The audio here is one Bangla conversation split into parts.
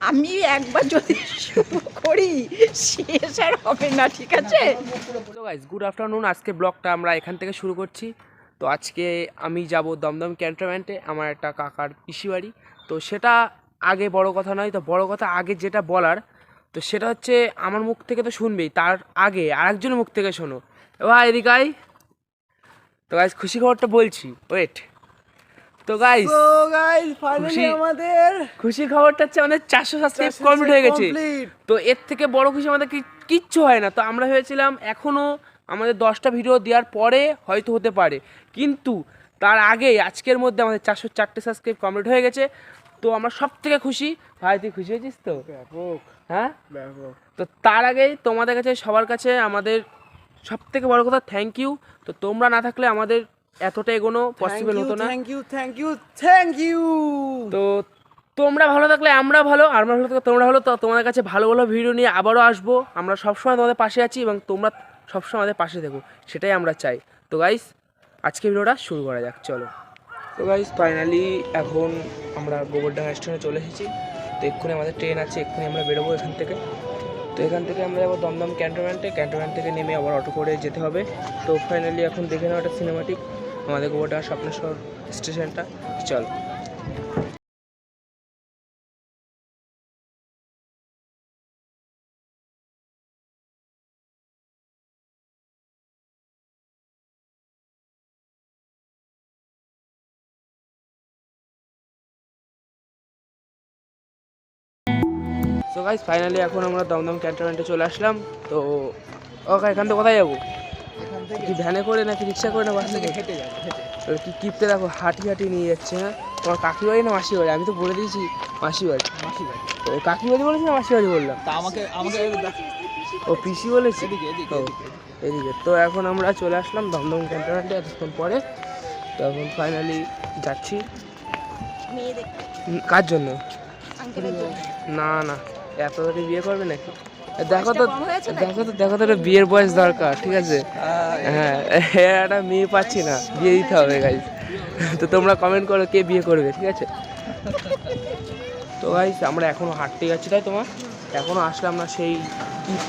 আমি একবার যদি শুরু করি শেষ আর হবে না, ঠিক আছে? গুড আফটারনুন আজকে ব্লগটা আমরা এখান থেকে শুরু করছি। তো আজকে আমি যাব দমদম ক্যান্টনমেন্টে, আমার একটা কাকার পিসি বাড়ি। তো সেটা আগে বড় কথা নয়, তো বড় কথা আগে যেটা বলার, তো সেটা হচ্ছে আমার মুখ থেকে তো শুনবেই, তার আগে আরেকজনের মুখ থেকে শোনো। এবার এদিকে আয়। তো গাইজ খুশি খবরটা বলছি ওয়েট তো গাইস ফাইনালি খুশি- আমাদের খুশির খবরটা হচ্ছে আমাদের চারশো সাবস্ক্রাইব কমপ্লিট হয়ে গেছে। তো এর থেকে বড় খুশি আমাদের কিচ্ছু হয় না। তো আমরা ভেবেছিলাম এখনও আমাদের দশটা ভিডিও দেওয়ার পরে হয়তো হতে পারে। কিন্তু তার আগে আজকের মধ্যে আমাদের চারশো চারটে সাবস্ক্রাইব কমপ্লিট হয়ে গেছে। তো আমরা সব থেকে খুশি। ভাই তুই খুশি হয়েছিস তো? ব্যাপক। হ্যাঁ? ব্যাপক। তো তার আগেই তোমাদের কাছে সবার কাছে আমাদের সব থেকে বড় কথা থ্যাংক ইউ তো তোমরা না থাকলে আমাদের এতটা এগোনো পসিবল হতো না। Thank you thank you thank you তো তোমরা ভালো থাকলে আমরা ভালো আর আমরা ভালো থাকলে তোমরা ভালো তো তোমাদের কাছে ভালো ভালো ভিডিও নিয়ে আবারও আসব। আমরা সবসময় তোমাদের পাশে আছি এবং তোমরা সবসময় আমাদের পাশে থেকো সেটাই আমরা চাই। তো গাইস আজকে ভিডিওটা শুরু করা যাক চলো। তো গাইস ফাইনালি এখন আমরা গোবরডাঙ্গা স্টেশনে চলে এসেছি। তো এক্ষুনি আমাদের ট্রেন আছে এক্ষুনি আমরা বেরোবো এখান থেকে। তো এখান থেকে আমরা যাব দমদম ক্যান্টনমেন্টে ক্যান্টনমেন্ট থেকে নেমে আবার অটো করে যেতে হবে। তো ফাইনালি এখন দেখে নেওয়া একটা সিনেমাটিক আমাদের গোবরডাঙ্গা স্বপ্নেশ্বর স্টেশনটা। চল। তো গাইস ফাইনালি এখন আমরা দমদম ক্যান্টনমেন্টে চলে আসলাম। তো, ওকে, এখান থেকে কোথায় যাব? কি ভ্যানে করে নাকি রিক্সা করে না বাস থেকে হেঁটে যাব হেঁটে কি কিপতে দেখো হাঁটি হাঁটি নিয়ে যাচ্ছে হ্যাঁ? তোমার কাকি বাড়ি না মাসি বাড়ি আমি তো বলে দিয়েছি মাসি বাড়ি মাসি বাড়ি তো কাকি বাড়ি বলেছি না মাসি বাড়ি বললাম? তা আমাকে আমাকে ও পিসি বলেছি? এদিকে এদিকে ও, এদিকে এদিকে। তো এখন আমরা চলে আসলাম দমদম ক্যান্টনমেন্টে এতক্ষণ পরে। তো এখন ফাইনালি যাচ্ছি। কার জন্য? জন্য। না না। এত তাড়াতাড়ি বিয়ে করবে নাকি? দেখো তো? দেখো তো দেখো তো একটা বিয়ের বয়স দরকার, ঠিক আছে? হ্যাঁ একটা মেয়ে পাচ্ছি না, বিয়ে দিতে হবে তো তোমরা কমেন্ট করো কে বিয়ে করবে, ঠিক আছে? তো গাইজ আমরা এখনও হাঁটতে যাচ্ছি, তাই তোমার? এখনও আসলাম না সেই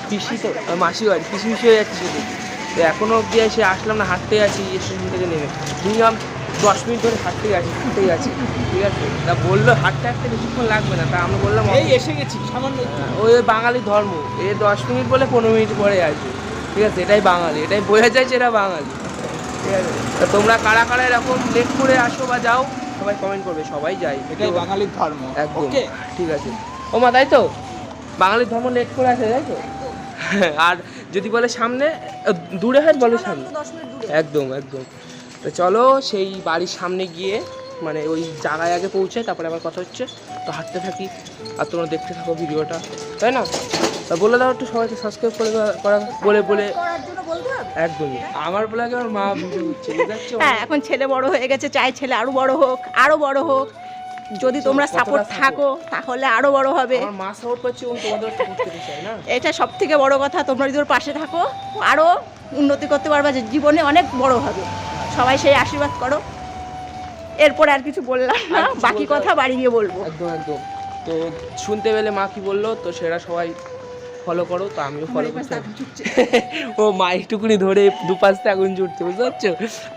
পিসি মাসি বাড়ি, পিসি পিসি হয়ে যাচ্ছে শুধু। তো এখনও অব্দি এসে আসলাম না, হাঁটতে আছি স্টেশন থেকে নেমে। দশ মিনিট ধরে হাঁটতেই আছি হাঁটতেই আছি। ঠিক আছে? তা বলল হাঁটতে হাঁটতে বেশিক্ষণ লাগবে না তা আমরা বললাম এই এসে গেছি সামান্য একটু। ওই বাঙালি ধর্ম এ দশ মিনিট বলে পনেরো মিনিট পরে আসবে। ঠিক আছে? এটাই বাঙালি এটাই বোঝা যায় যে এরা বাঙালি। ঠিক আছে? তা তোমরা কারা কারা এরকম লেট করে আসো বা যাও সবাই কমেন্ট করবে সবাই যাই। এটাই বাঙালির ধর্ম। একদম। ঠিক আছে। ও মা তাই তো? বাঙালির ধর্ম লেট করে আসে তাই তো? আর যদি বলে সামনে দূরে হয় বলে সামনে। দশ মিনিট দূরে। একদম একদম। তো চলো সেই বাড়ির সামনে গিয়ে মানে ওই জায়গায় আগে পৌঁছে তারপরে আবার কথা হচ্ছে। তো হাঁটতে থাকি আর তোমরা দেখতে থাকো ভিডিওটা তাই না? তা বলে দাও একটু সবাইকে সাবস্ক্রাইব করে করা বলে বলে। একদমই। আমার বলে আমার মা ভিডিও হ্যাঁ এখন ছেলে বড় হয়ে গেছে চাই ছেলে আরও বড় হোক আরও বড় হোক। যদি তোমরা সাপোর্ট থাকো। তাহলে আরও বড় হবে। মা সাপোর্ট করছে তোমাদের চাই না? এটা সব থেকে বড় কথা তোমরা যদি ওর পাশে থাকো আরও উন্নতি করতে পারবা যে জীবনে অনেক বড় হবে। সবাই সেই আশীর্বাদ করো। এরপরে আর কিছু বললাম না বাকি কথা বাড়ি গিয়ে বলব। একদম একদম। তো শুনতে পেলে মা কি বলল? তো সেটা সবাই ফলো করো তো আমিও ফলো করতে ও মা একটুকুনি ধরে দুপাশ থেকে আগুন জুটছে বুঝতে পারছ?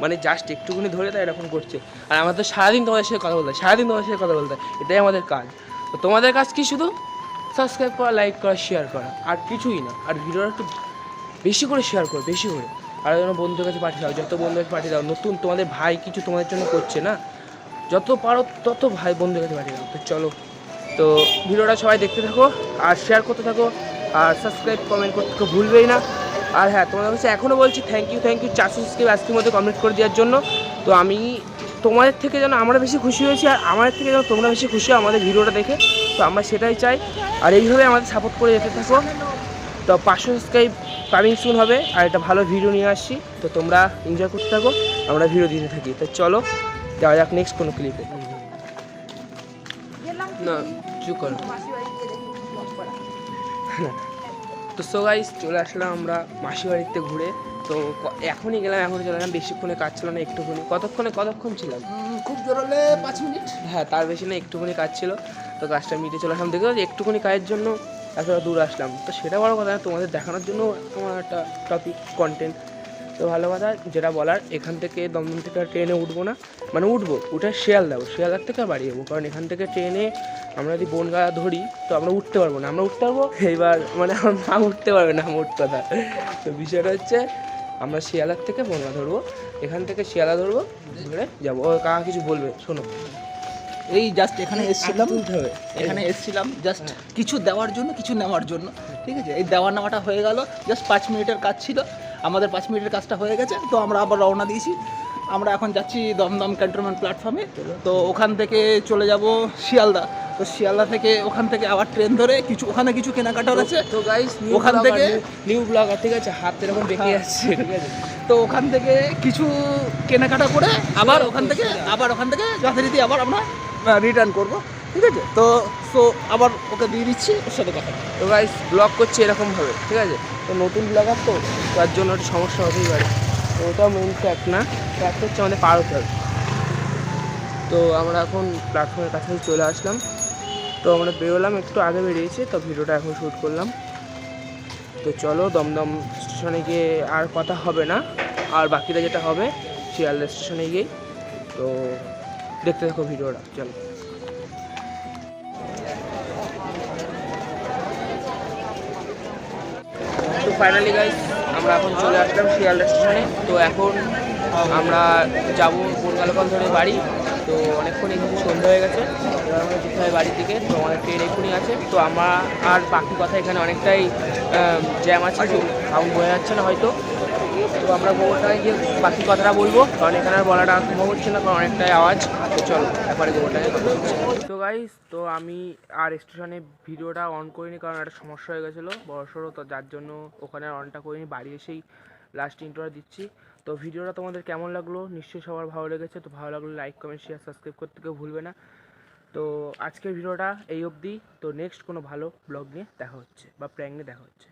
মানে জাস্ট একটুকুনি ধরে তাই এরকম করছে। আর আমাদের তো সারাদিন তোমাদের সাথে কথা বলতে সারাদিন তোমাদের সাথে কথা বলতে এটাই আমাদের কাজ। তো তোমাদের কাজ কি শুধু? সাবস্ক্রাইব করা লাইক করা শেয়ার করা। আর কিছুই না। আর ভিডিওটা একটু বেশি করে শেয়ার করো বেশি করে। আর যেন বন্ধুদের কাছে পাঠিয়ে দাও, যত বন্ধুদের কাছে পাঠিয়ে দাও, নতুন তোমাদের ভাই কিছু তোমাদের জন্য করছে না? যত পারো তত ভাই বন্ধুদের কাছে পাঠিয়ে দাও। তো চলো, তো ভিডিওটা সবাই দেখতে থাকো আর শেয়ার করতে থাকো আর সাবস্ক্রাইব কমেন্ট করতে ভুলবেই না। আর হ্যাঁ তোমাদের কাছে এখনও বলছি থ্যাংক ইউ থ্যাংক ইউ চারশো সাবস্ক্রাইব আজকের মধ্যে কমপ্লিট করে দেওয়ার জন্য। তো আমি তোমাদের থেকে যেন আমরা বেশি খুশি হয়েছি আর আমাদের থেকে যেন তোমরা বেশি খুশি হও আমাদের ভিডিওটা দেখে। তো আমরা সেটাই চাই। আর এইভাবে আমাদের সাপোর্ট করে যেতে থাকো। তো পাঁচশো সাবস্ক্রাইব কামিং সুন হবে আর একটা ভালো ভিডিও নিয়ে আসছি। তো তোমরা এনজয় করতে থাকো আমরা ভিডিও দিতে থাকি। তো চলো যাওয়া যাক নেক্সট কোনো ক্লিপে না চুপ করো। তো সো গাইস চলে আসলাম আমরা মাসি বাড়িতে ঘুরে। তো এখনই গেলাম এখনই চলে গেলাম বেশিক্ষণে কাজ ছিল না একটুখানি। কতক্ষণে কতক্ষণ ছিলাম? খুব জোর হলে পাঁচ মিনিট। হ্যাঁ তার বেশি না একটুখানি কাজ ছিল। তো কাজটা মিটে চলে আসলাম। দেখে একটুখানি কাজের জন্য এতটা দূর আসলাম। তো সেটা বড় কথা তোমাদের দেখানোর জন্য আমার একটা টপিক কন্টেন্ট তো ভালো কথা, যেটা বলার, এখান থেকে দমদম থেকে আর ট্রেনে উঠবো না। মানে উঠবো, উঠে শিয়ালদাও শিয়ালদার থেকে আর বাড়ি যাব। কারণ এখান থেকে ট্রেনে আমরা যদি বনগা ধরি, তো আমরা উঠতে পারব না। আমরা উঠতে পারব? এইবার মানে আমার মা উঠতে পারবে না মোট কথা। তো বিষয়টা হচ্ছে, আমরা শিয়ালার থেকে বনগা ধরবো। এখান থেকে শিয়ালা ধরবো, ধরে যাব। ও কাকা কিছু বলবে, শোনো। এই জাস্ট এখানে এসেছিলাম। এখানে এসেছিলাম জাস্ট কিছু দেওয়ার জন্য কিছু নেওয়ার জন্য ঠিক আছে? এই দেওয়া নেওয়াটা হয়ে গেল জাস্ট পাঁচ মিনিটের কাজ ছিল। আমাদের পাঁচ মিনিটের কাজটা হয়ে গেছে তো আমরা আবার রওনা দিয়েছি। আমরা এখন যাচ্ছি দমদম ক্যান্টনমেন্ট প্ল্যাটফর্মে। তো ওখান থেকে চলে যাব শিয়ালদা। তো শিয়ালদা থেকে ওখান থেকে আবার ট্রেন ধরে কিছু ওখানে কিছু কেনাকাটার আছে। তো গাইস ওখান থেকে- নিউ ব্লগার ঠিক আছে? হাত এরকম বেঁকে হ্যাঁ। যাচ্ছে ঠিক আছে? তো ওখান থেকে কিছু কেনাকাটা করে আবার ওখান থেকে আবার ওখান থেকে যথারীতি আবার আমরা রিটার্ন করব, ঠিক আছে? তো সো আবার ওকে দিয়ে দিচ্ছি, ওর সাথে কথা তো গাইস ব্লগ করছে এরকমভাবে, ঠিক আছে? তো নতুন ব্লগার তো, তার জন্য একটু সমস্যা হতেই পারে। তো ওটা মেন ফ্যাক্ট না ফ্যাক্ট হচ্ছে আমাদের পার হতে হবে তো আমরা এখন প্ল্যাটফর্মের কাছে চলে আসলাম। তো আমরা বেরোলাম, একটু আগে বেরিয়েছি, তো ভিডিওটা এখন শ্যুট করলাম। তো চলো, দমদম স্টেশনে গিয়ে আর কথা হবে না, আর বাকিটা যেটা হবে, শিয়ালদা স্টেশনে গিয়েই। তো দেখতে থাকো ভিডিওটা, চলো। তো ফাইনালি গাইস আমরা এখন চলে আসলাম শিয়ালদা স্টেশনে তো এখন আমরা যাব বনগালকাল ধরে বাড়ি। তো অনেকক্ষণ এখানে সন্ধ্যা হয়ে গেছে। এবার আমরা যেতে হয় বাড়ির দিকে। তো আমাদের ট্রেন এক্ষুনি আছে। তো আমরা আর বাকি কথা এখানে অনেকটাই জ্যাম আছে। সাউন্ড বোঝা যাচ্ছে না হয়তো। তো আমরা গোবরটায় গিয়ে বাকি কথাটা বলব। কারণ এখানে আর বলাটা সম্ভব হচ্ছে না, কারণ অনেকটাই আওয়াজ। তো চলো একবারে গোবরটায় তো গাইস তো আমি আর স্টেশনে ভিডিওটা অন করিনি কারণ একটা সমস্যা হয়ে গেছিল বড়সড়ো তো যার জন্য ওখানে অনটা করিনি, বাড়ি এসেই লাস্ট ইন্টোটা দিচ্ছি। তো ভিডিওটা তোমাদের কেমন লাগল? নিশ্চয়ই সবার ভালো লেগেছে, তো ভালো লাগলে লাইক কমেন্ট শেয়ার সাবস্ক্রাইব করতে কেউ ভুলবে না। তো আজকের ভিডিওটা এই অবধি। তো নেক্সট কোনো ভালো ব্লগ নিয়ে দেখা হচ্ছে, বা প্র্যাঙ্ক নিয়ে দেখা হচ্ছে।